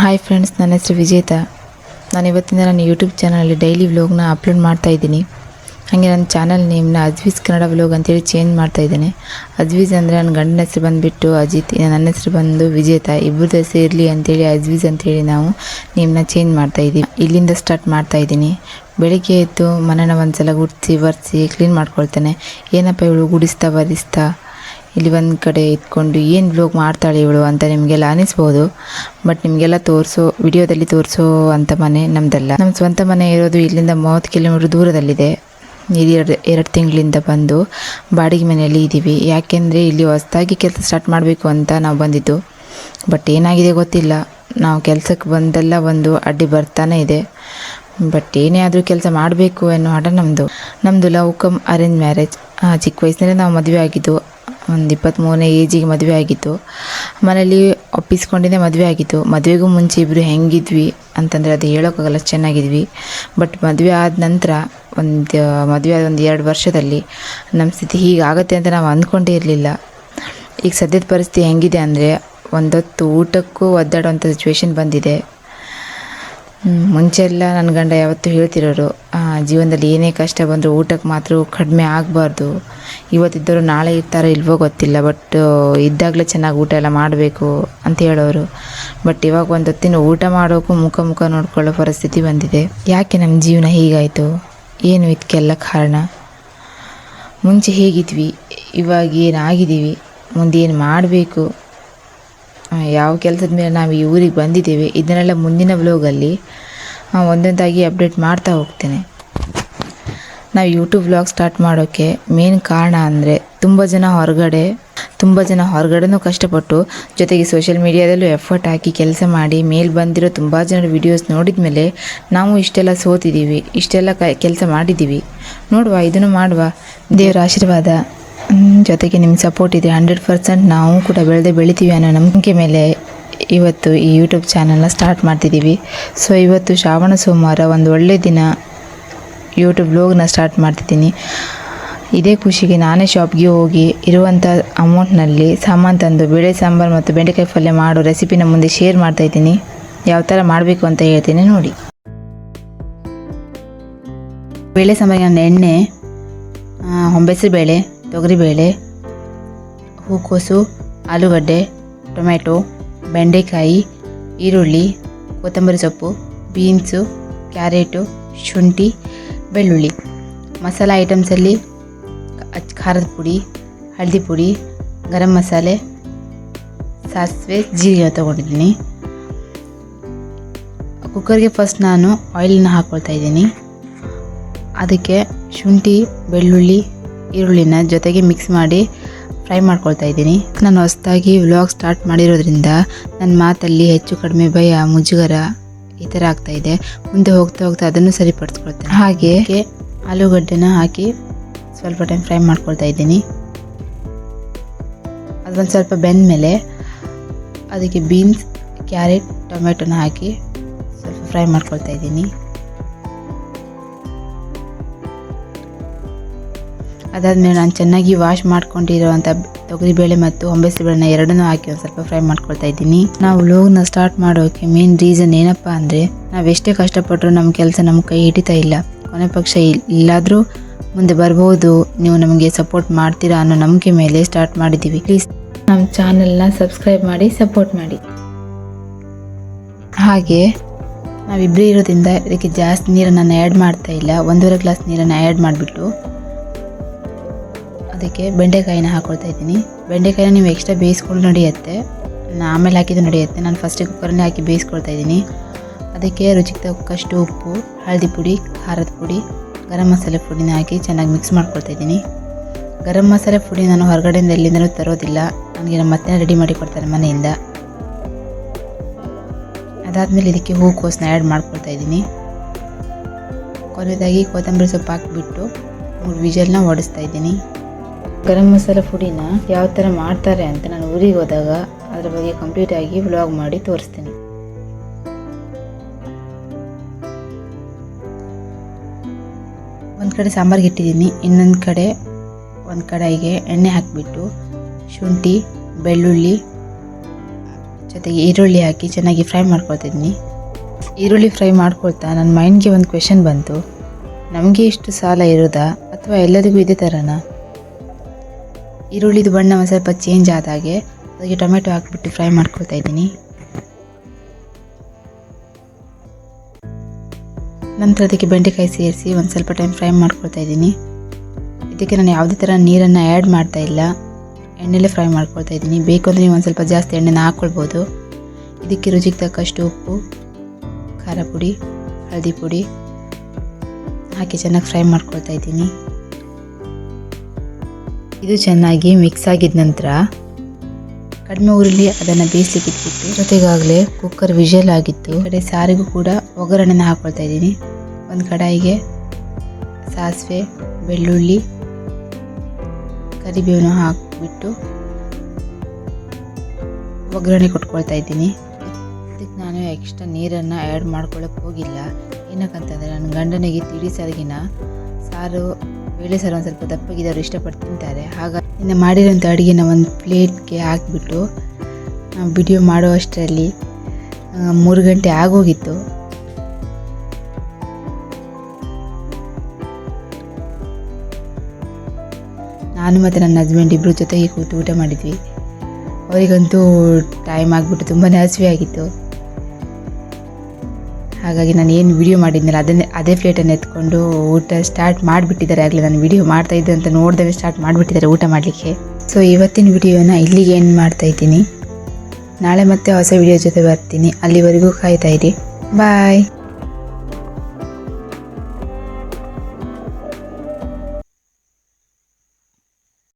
Hi friends ನನ್ನ ಹೆಸರು ವಿಜೇತ. ನಾನು ಇವತ್ತಿಂದ ನನ್ನ ಯೂಟ್ಯೂಬ್ ಚಾನಲಲ್ಲಿ ಡೈಲಿ ವ್ಲಾಗ್ನ ಅಪ್ಲೋಡ್ ಮಾಡ್ತಾ ಇದ್ದೀನಿ. ಹಾಗೆ ನನ್ನ ಚಾನಲ್ ನೇಮ್ನ ಅಜ್ವೀಸ್ ಕನ್ನಡ ವ್ಲಾಗ್ ಅಂತೇಳಿ ಚೇಂಜ್ ಮಾಡ್ತಾ ಇದ್ದೀನಿ. ಅಜ್ವೀಸ್ ಅಂದರೆ ನನ್ನ ಗಂಡನ ಹೆಸರು ಬಂದುಬಿಟ್ಟು ಅಜಿತ್ ನನ್ನ ಹೆಸರು ಬಂದು ವಿಜೇತ. ಇಬ್ಬರದ್ದು ಹೆಸರು ಇರಲಿ ಅಂತೇಳಿ ಅಜ್ವೀಸ್ ಅಂತೇಳಿ ನಾವು ನೇಮ್ನ ಚೇಂಜ್ ಮಾಡ್ತಾ ಇದ್ದೀವಿ. ಇಲ್ಲಿಂದ ಸ್ಟಾರ್ಟ್ ಮಾಡ್ತಾ ಇದ್ದೀನಿ. ಬೆಳಿಗ್ಗೆ ಎದ್ದು ಮನೆನ ಒಂದ್ಸಲ ಗುಡಿಸಿ, ಒರೆಸಿ ಕ್ಲೀನ್ ಮಾಡ್ಕೊಳ್ತೇನೆ. ಏನಪ್ಪ ಇವಳು ಗುಡಿಸ್ತಾ ಬರಿಸ್ತಾ ಇಲ್ಲಿ ಒಂದು ಕಡೆ ಇದ್ಕೊಂಡು ಏನು ಬ್ಲೋಗ್ ಮಾಡ್ತಾಳೆ ಇವಳು ಅಂತ ನಿಮಗೆಲ್ಲ ಅನಿಸ್ಬೋದು ಬಟ್ ನಿಮಗೆಲ್ಲ ತೋರಿಸೋ, ವಿಡಿಯೋದಲ್ಲಿ ತೋರಿಸೋ ಅಂಥ ಮನೆ ನಮ್ಮದಲ್ಲ ನಮ್ಮ ಸ್ವಂತ ಮನೆ ಇರೋದು ಇಲ್ಲಿಂದ ಮೂವತ್ತು ಕಿಲೋಮೀಟ್ರ್ ದೂರದಲ್ಲಿದೆ. ಇದು ಎರಡು ಎರಡು ತಿಂಗಳಿಂದ ಬಂದು ಬಾಡಿಗೆ ಮನೆಯಲ್ಲಿ ಇದ್ದೀವಿ ಯಾಕೆಂದರೆ ಇಲ್ಲಿ ಹೊಸದಾಗಿ ಕೆಲಸ ಸ್ಟಾರ್ಟ್ ಮಾಡಬೇಕು ಅಂತ ನಾವು ಬಂದಿದ್ದು. ಬಟ್ ಏನಾಗಿದೆ ಗೊತ್ತಿಲ್ಲ. ನಾವು ಕೆಲಸಕ್ಕೆ ಬಂದೆಲ್ಲ ಒಂದು ಅಡ್ಡಿ ಬರ್ತಾನೆ ಇದೆ. ಬಟ್ ಏನೇ ಆದರೂ ಕೆಲಸ ಮಾಡಬೇಕು ಅನ್ನೋ ಹಠ ನಮ್ಮದು ನಮ್ಮದು ಲವ್ ಕಮ್ ಅರೇಂಜ್ ಮ್ಯಾರೇಜ್ ಚಿಕ್ಕ ವಯಸ್ಸಿನಲ್ಲೇ ನಾವು ಮದುವೆ ಆಗಿದ್ದು. ಒಂದು ಇಪ್ಪತ್ತ್ಮೂರನೇ ಏಜಿಗೆ ಮದುವೆ ಆಗಿತ್ತು. ಮನೇಲಿ ಒಪ್ಪಿಸ್ಕೊಂಡಿದ್ದೆ ಮದುವೆ ಆಗಿತ್ತು. ಮದುವೆಗೂ ಮುಂಚೆ ಇಬ್ಬರು ಹೆಂಗಿದ್ವಿ ಅಂತಂದರೆ ಅದು ಹೇಳೋಕ್ಕಾಗಲ್ಲ, ಚೆನ್ನಾಗಿದ್ವಿ. ಬಟ್ ಮದುವೆ ಆದ ನಂತರ ಒಂದು, ಮದುವೆ ಆದ ಒಂದು ಎರಡು ವರ್ಷದಲ್ಲಿ ನಮ್ಮ ಸ್ಥಿತಿ ಹೀಗಾಗತ್ತೆ ಅಂತ ನಾವು ಅಂದ್ಕೊಂಡೇ ಇರಲಿಲ್ಲ. ಈಗ ಸದ್ಯದ ಪರಿಸ್ಥಿತಿ ಹೆಂಗಿದೆ ಅಂದರೆ ಒಂದೊತ್ತು ಊಟಕ್ಕೂ ಒದ್ದಾಡುವಂಥ ಸಿಚುವೇಶನ್ ಬಂದಿದೆ. ಮುಂಚೆ ಎಲ್ಲ ನನ್ನ ಗಂಡ ಯಾವತ್ತೂ ಹೇಳ್ತಿರೋರು ಜೀವನದಲ್ಲಿ ಏನೇ ಕಷ್ಟ ಬಂದರೂ ಊಟಕ್ಕೆ ಮಾತ್ರ ಕಡಿಮೆ ಆಗಬಾರ್ದು. ಇವತ್ತಿದ್ದವರು ನಾಳೆ ಇರ್ತಾರೋ ಇಲ್ವೋ ಗೊತ್ತಿಲ್ಲ ಬಟ್ ಇದ್ದಾಗಲೇ ಚೆನ್ನಾಗಿ ಊಟ ಎಲ್ಲ ಮಾಡಬೇಕು ಅಂತ ಹೇಳೋರು. ಬಟ್ ಇವಾಗ ಒಂದು ಹೊತ್ತಿನ ಊಟ ಮಾಡೋಕ್ಕೂ ಮುಖ ಮುಖ ನೋಡ್ಕೊಳ್ಳೋ ಪರಿಸ್ಥಿತಿ ಬಂದಿದೆ. ಯಾಕೆ ನಮ್ಮ ಜೀವನ ಹೀಗಾಯಿತು? ಏನು ಇದಕ್ಕೆಲ್ಲ ಕಾರಣ? ಮುಂಚೆ ಹೇಗಿದ್ವಿ? ಇವಾಗ ಏನಾಗಿದ್ದೀವಿ? ಮುಂದೇನು ಮಾಡಬೇಕು? ಯಾವ ಕೆಲಸದ ಮೇಲೆ ನಾವು ಈ ಊರಿಗೆ ಬಂದಿದ್ದೇವೆ, ಇದನ್ನೆಲ್ಲ ಮುಂದಿನ ವ್ಲೋಗಲ್ಲಿ ಒಂದೊಂದಾಗಿ ಅಪ್ಡೇಟ್ ಮಾಡ್ತಾ ಹೋಗ್ತೇನೆ. ನಾವು ಯೂಟ್ಯೂಬ್ ವ್ಲಾಗ್ ಸ್ಟಾರ್ಟ್ ಮಾಡೋಕ್ಕೆ ಮೇನ್ ಕಾರಣ ಅಂದರೆ ತುಂಬ ಜನ ಹೊರಗಡೆ, ತುಂಬ ಜನ ಹೊರಗಡೆನೂ ಕಷ್ಟಪಟ್ಟು, ಜೊತೆಗೆ ಸೋಷಿಯಲ್ ಮೀಡಿಯಾದಲ್ಲೂ ಎಫರ್ಟ್ ಹಾಕಿ ಕೆಲಸ ಮಾಡಿ ಮೇಲ್ ಬಂದಿರೋ ತುಂಬ ಜನರ ವಿಡಿಯೋಸ್ ನೋಡಿದ ಮೇಲೆ ನಾವು ಇಷ್ಟೆಲ್ಲ ಸೋತಿದ್ದೀವಿ ಇಷ್ಟೆಲ್ಲ ಕೆಲಸ ಮಾಡಿದ್ದೀವಿ ನೋಡುವ, ಇದನ್ನು ಮಾಡುವ. ದೇವರ ಆಶೀರ್ವಾದ. ಜೊತೆಗೆ ನಿಮ್ಮ ಸಪೋರ್ಟ್ ಇದೆ. ಹಂಡ್ರೆಡ್ ಪರ್ಸೆಂಟ್ ನಾವು ಕೂಡ ಬೆಳೆದೇ ಬೆಳಿತೀವಿ ಅನ್ನೋ ನಂಬಿಕೆ ಮೇಲೆ ಇವತ್ತು ಈ ಯೂಟ್ಯೂಬ್ ಚಾನಲ್ನ ಸ್ಟಾರ್ಟ್ ಮಾಡ್ತಿದ್ದೀವಿ ಸೊ ಇವತ್ತು ಶ್ರಾವಣ ಸೋಮವಾರ ಒಂದು ಒಳ್ಳೆಯ ದಿನ ಯೂಟ್ಯೂಬ್ ಬ್ಲಾಗ್ನ ಸ್ಟಾರ್ಟ್ ಮಾಡ್ತಿದ್ದೀನಿ. ಇದೇ ಖುಷಿಗೆ ನಾನೇ ಶಾಪ್ಗೆ ಹೋಗಿ ಇರುವಂಥ ಅಮೌಂಟ್ನಲ್ಲಿ ಸಾಮಾನು ತಂದು ಬೇಳೆ ಸಾಂಬಾರು ಮತ್ತು ಬೆಂಡೆಕಾಯಿ ಪಲ್ಯ ಮಾಡೋ ರೆಸಿಪಿನ ಮುಂದೆ ಶೇರ್ ಮಾಡ್ತಾ ಇದ್ದೀನಿ. ಯಾವ ಥರ ಮಾಡಬೇಕು ಅಂತ ಹೇಳ್ತೀನಿ ನೋಡಿ. ಬೇಳೆ ಸಾಂಬಾರಿನ ಎಣ್ಣೆ ಹೊಂಬೆಸರು ಬೇಳೆ ತೊಗರಿಬೇಳೆ, ಹೂಕೋಸು, ಆಲೂಗಡ್ಡೆ ಟೊಮೆಟೊ ಬೆಂಡೆಕಾಯಿ, ಈರುಳ್ಳಿ, ಕೊತ್ತಂಬರಿ ಸೊಪ್ಪು, ಬೀನ್ಸು, ಕ್ಯಾರೆಟು, ಶುಂಠಿ, ಬೆಳ್ಳುಳ್ಳಿ. ಮಸಾಲ ಐಟಮ್ಸಲ್ಲಿ ಖಾರದ ಪುಡಿ, ಹಳದಿ ಪುಡಿ, ಗರಂ ಮಸಾಲೆ, ಸಾಸಿವೆ, ಜೀರಿಗೆ ತೊಗೊಂಡಿದ್ದೀನಿ. ಕುಕ್ಕರ್ಗೆ ಫಸ್ಟ್ ನಾನು ಆಯಿಲನ್ನ ಹಾಕ್ಕೊಳ್ತಾ ಇದ್ದೀನಿ. ಅದಕ್ಕೆ ಶುಂಠಿ, ಬೆಳ್ಳುಳ್ಳಿ ಈರುಳ್ಳಿನ ಜೊತೆಗೆ ಮಿಕ್ಸ್ ಮಾಡಿ ಫ್ರೈ ಮಾಡ್ಕೊಳ್ತಾ ಇದ್ದೀನಿ. ನಾನು ಹೊಸದಾಗಿ ವ್ಲಾಗ್ ಸ್ಟಾರ್ಟ್ ಮಾಡಿರೋದ್ರಿಂದ ನನ್ನ ಮಾತಲ್ಲಿ ಹೆಚ್ಚು ಕಡಿಮೆ ಭಯ, ಮುಜುಗರ ಈ ಥರ ಆಗ್ತಾಯಿದೆ ಮುಂದೆ ಹೋಗ್ತಾ ಹೋಗ್ತಾ ಅದನ್ನು ಸರಿಪಡಿಸ್ಕೊಳ್ತೇನೆ. ಹಾಗೆ ಆಲೂಗಡ್ಡೆನ ಹಾಕಿ ಸ್ವಲ್ಪ ಟೈಮ್ ಫ್ರೈ ಮಾಡ್ಕೊಳ್ತಾ ಇದ್ದೀನಿ. ಅದೊಂದು ಸ್ವಲ್ಪ ಬೆಂದ ಮೇಲೆ ಅದಕ್ಕೆ ಬೀನ್ಸ್ ಕ್ಯಾರೆಟ್ ಟೊಮೆಟೊನ ಹಾಕಿ ಸ್ವಲ್ಪ ಫ್ರೈ ಮಾಡ್ಕೊಳ್ತಾ ಇದ್ದೀನಿ. ಅದಾದಮೇಲೆ ನಾನು ಚೆನ್ನಾಗಿ ವಾಶ್ ಮಾಡ್ಕೊಂಡಿರುವಂಥ ತೊಗರಿಬೇಳೆ ಮತ್ತು ಬೇಳೆನ ಎರಡನ್ನೂ ಹಾಕಿ ಒಂದು ಸ್ವಲ್ಪ ಫ್ರೈ ಮಾಡ್ಕೊಳ್ತಾ ಇದ್ದೀನಿ. ನಾವು ಲೋಗ್ನ ಸ್ಟಾರ್ಟ್ ಮಾಡೋಕ್ಕೆ ಮೇನ್ ರೀಸನ್ ಏನಪ್ಪ ಅಂದರೆ, ನಾವು ಎಷ್ಟೇ ಕಷ್ಟಪಟ್ಟರು ನಮ್ಮ ಕೆಲಸ ನಮ್ಮ ಕೈ ಹಿಡಿತಾ ಇಲ್ಲ. ಕೊನೆ ಪಕ್ಷ ಇಲ್ಲಾದರೂ ಮುಂದೆ ಬರ್ಬೋದು, ನೀವು ನಮಗೆ ಸಪೋರ್ಟ್ ಮಾಡ್ತೀರಾ ಅನ್ನೋ ನಂಬಿಕೆ ಮೇಲೆ ಸ್ಟಾರ್ಟ್ ಮಾಡಿದ್ದೀವಿ. ಪ್ಲೀಸ್ ನಮ್ಮ ಚಾನಲ್ನ ಸಬ್ಸ್ಕ್ರೈಬ್ ಮಾಡಿ ಸಪೋರ್ಟ್ ಮಾಡಿ. ಹಾಗೆ ನಾವಿಬ್ಬರೇ ಇರೋದ್ರಿಂದ ಇದಕ್ಕೆ ಜಾಸ್ತಿ ನೀರನ್ನು ನಾನು ಆ್ಯಡ್ ಮಾಡ್ತಾ ಇಲ್ಲ. ಒಂದೂವರೆ ಗ್ಲಾಸ್ ನೀರನ್ನು ಆ್ಯಡ್ ಮಾಡಿಬಿಟ್ಟು. ಅದಕ್ಕೆ ಬೆಂಡೆಕಾಯಿನ ಹಾಕೊಳ್ತಾ ಇದ್ದೀನಿ. ಬೆಂಡೆಕಾಯಿನ ನೀವು ಎಕ್ಸ್ಟ್ರಾ ಬೇಯಿಸ್ಕೊಂಡು ನಡೆಯುತ್ತೆ. ಆಮೇಲೆ ಹಾಕಿದ್ದು ನಡೆಯುತ್ತೆ. ನಾನು ಫಸ್ಟ್ ಕುಕ್ಕರ್ನೇ ಹಾಕಿ ಬೇಯಿಸ್ಕೊಳ್ತಾ ಇದ್ದೀನಿ. ಅದಕ್ಕೆ ರುಚಿಗೆ ತಕ್ಕಷ್ಟು ಉಪ್ಪು, ಹಳದಿ ಪುಡಿ, ಖಾರದ ಪುಡಿ, ಗರಂ ಮಸಾಲೆ ಪುಡಿನ ಹಾಕಿ ಚೆನ್ನಾಗಿ ಮಿಕ್ಸ್ ಮಾಡ್ಕೊಳ್ತಾ ಇದ್ದೀನಿ. ಗರಂ ಮಸಾಲೆ ಪುಡಿ ನಾನು ಹೊರಗಡೆಯಿಂದ ಎಲ್ಲಿಂದಲೂ ತರೋದಿಲ್ಲ. ನನಗೆ ನಮ್ಮ ಮತ್ತೆ ರೆಡಿ ಮಾಡಿ ಕೊಡ್ತಾರೆ ಮನೆಯಿಂದ. ಅದಾದಮೇಲೆ ಇದಕ್ಕೆ ಹೂಕೋಸನ್ನ ಆ್ಯಡ್ ಮಾಡ್ಕೊಳ್ತಾ ಇದ್ದೀನಿ. ಕೊನೆಯದಾಗಿ ಕೊತ್ತಂಬರಿ ಸೊಪ್ಪು ಹಾಕಿಬಿಟ್ಟು ಮೂರು ವಿಜಲ್ನ ಓಡಿಸ್ತಾ ಇದ್ದೀನಿ. ಗರಂ ಮಸಾಲ ಪುಡಿನ ಯಾವ ಥರ ಮಾಡ್ತಾರೆ ಅಂತ ನಾನು ಊರಿಗೆ ಹೋದಾಗ ಅದರ ಬಗ್ಗೆ ಕಂಪ್ಲೀಟ್ ಆಗಿ ವ್ಲಾಗ್ ಮಾಡಿ ತೋರಿಸ್ತೀನಿ. ಒಂದು ಕಡೆ ಸಾಂಬಾರ್ಗೆ ಇಟ್ಟಿದ್ದೀನಿ ಇನ್ನೊಂದು ಕಡೆ ಒಂದು ಕಡಾಯಿಗೆ ಎಣ್ಣೆ ಹಾಕಿಬಿಟ್ಟು ಶುಂಠಿ, ಬೆಳ್ಳುಳ್ಳಿ, ಜೊತೆಗೆ ಈರುಳ್ಳಿ ಹಾಕಿ ಚೆನ್ನಾಗಿ ಫ್ರೈ ಮಾಡ್ಕೊಳ್ತಿದ್ದೀನಿ. ಈರುಳ್ಳಿ ಫ್ರೈ ಮಾಡ್ಕೊಳ್ತಾ ನನ್ನ ಮೈಂಡ್ಗೆ ಒಂದು ಕ್ವೆಶನ್ ಬಂತು. ನಮಗೆ ಇಷ್ಟು ಸಾಲ ಇರೋದಾ? ಅಥವಾ ಎಲ್ಲರಿಗೂ ಇದೇ ಥರನಾ ಈರುಳ್ಳಿದು ಬಣ್ಣ ಒಂದು ಸ್ವಲ್ಪ ಚೇಂಜ್ ಆದಾಗೆ ಅದಕ್ಕೆ ಟೊಮೆಟೊ ಹಾಕಿಬಿಟ್ಟು ಫ್ರೈ ಮಾಡ್ಕೊಳ್ತಾ ಇದ್ದೀನಿ. ನಂತರ ಅದಕ್ಕೆ ಬೆಂಡೆಕಾಯಿ ಸೇರಿಸಿ ಒಂದು ಸ್ವಲ್ಪ ಟೈಮ್ ಫ್ರೈ ಮಾಡ್ಕೊಳ್ತಾ ಇದ್ದೀನಿ. ಇದಕ್ಕೆ ನಾನು ಯಾವುದೇ ಥರ ನೀರನ್ನು ಆ್ಯಡ್ ಮಾಡ್ತಾ ಇಲ್ಲ. ಎಣ್ಣೆಲೇ ಫ್ರೈ ಮಾಡ್ಕೊಳ್ತಾ ಇದ್ದೀನಿ. ಬೇಕು ಅಂದರೆ ನೀವು ಒಂದು ಸ್ವಲ್ಪ ಜಾಸ್ತಿ ಎಣ್ಣೆನ ಹಾಕ್ಕೊಳ್ಬೋದು ಇದಕ್ಕೆ ರುಚಿಗೆ ತಕ್ಕಷ್ಟು ಉಪ್ಪು, ಖಾರ ಪುಡಿ, ಹಳದಿ ಪುಡಿ ಹಾಕಿ ಚೆನ್ನಾಗಿ ಫ್ರೈ ಮಾಡ್ಕೊಳ್ತಾ ಇದ್ದೀನಿ. ಇದು ಚೆನ್ನಾಗಿ ಮಿಕ್ಸ್ ಆಗಿದ ನಂತರ ಕಡಿಮೆ ಊರಲ್ಲಿ ಅದನ್ನು ಬೇಯಿಸಲಿಕ್ಕೆ ಇಟ್ಬಿಟ್ಟು ಜೊತೆಗಾಗಲೇ ಕುಕ್ಕರ್ ವಿಷಲ್ ಆಗಿತ್ತು. ಕಡೆ ಸಾರಿಗೂ ಕೂಡ ಒಗ್ಗರಣೆನ ಹಾಕ್ಕೊಳ್ತಾ ಇದ್ದೀನಿ. ಒಂದು ಕಡಾಯಿಗೆ ಸಾಸಿವೆ, ಬೆಳ್ಳುಳ್ಳಿ, ಕರಿಬೇವನ್ನು ಹಾಕಿಬಿಟ್ಟು ಒಗ್ಗರಣೆ ಕೊಟ್ಕೊಳ್ತಾ ಇದ್ದೀನಿ. ಇದಕ್ಕೆ ನಾನು ಎಕ್ಸ್ಟ್ರಾ ನೀರನ್ನು ಆ್ಯಡ್ ಮಾಡ್ಕೊಳ್ಳೋಕೆ ಹೋಗಿಲ್ಲ. ಏನಕ್ಕಂತಂದರೆ, ನನ್ನ ಗಂಡನಿಗೆ ತಿಳಿ ಸಾರಿಗಿನ ಸಾರು ಬೇಳೆ ಸಾರು ಒಂದು ಸ್ವಲ್ಪ ದಪ್ಪಗಿದ್ದವರು ಇಷ್ಟಪಟ್ಟು ತಿಂತಾರೆ. ಹಾಗಾಗಿ ಇನ್ನು ಮಾಡಿರೋಂಥ ಅಡುಗೆನ ಒಂದು ಪ್ಲೇಟ್ಗೆ ಹಾಕಿಬಿಟ್ಟು ವಿಡಿಯೋ ಮಾಡುವಷ್ಟರಲ್ಲಿ ಮೂರು ಗಂಟೆ ಆಗೋಗಿತ್ತು. ನಾನು ಮತ್ತು ನನ್ನ ಹಸ್ಬೆಂಡ್ ಇಬ್ಬರು ಜೊತೆಗೆ ಕೂತು ಊಟ ಮಾಡಿದ್ವಿ. ಅವರಿಗಂತೂ ಟೈಮ್ ಆಗಿಬಿಟ್ಟು ತುಂಬಾ ಹಸಿವೆ ಆಗಿತ್ತು. ಹಾಗಾಗಿ ನಾನು ಏನು ವಿಡಿಯೋ ಮಾಡಿದ್ನಲ್ಲ, ಅದನ್ನೇ, ಅದೇ ಪ್ಲೇಟನ್ನು ಎತ್ಕೊಂಡು ಊಟ ಸ್ಟಾರ್ಟ್ ಮಾಡಿಬಿಟ್ಟಿದ್ದಾರೆ. ಆಗಲೇ ನಾನು ವಿಡಿಯೋ ಮಾಡ್ತಾ ಇದ್ದೆ ಅಂತ ನೋಡ್ದೇ ಸ್ಟಾರ್ಟ್ ಮಾಡಿಬಿಟ್ಟಿದ್ದಾರೆ ಊಟ ಮಾಡಲಿಕ್ಕೆ. ಸೊ ಇವತ್ತಿನ ವಿಡಿಯೋನ ಇಲ್ಲಿಗೆ ಏನು ಮಾಡ್ತಾ ಇದ್ದೀನಿ. ನಾಳೆ ಮತ್ತೆ ಹೊಸ ವಿಡಿಯೋ ಜೊತೆ ಬರ್ತೀನಿ. ಅಲ್ಲಿವರೆಗೂ ಕಾಯ್ತಾ ಇರಿ. ಬಾಯ್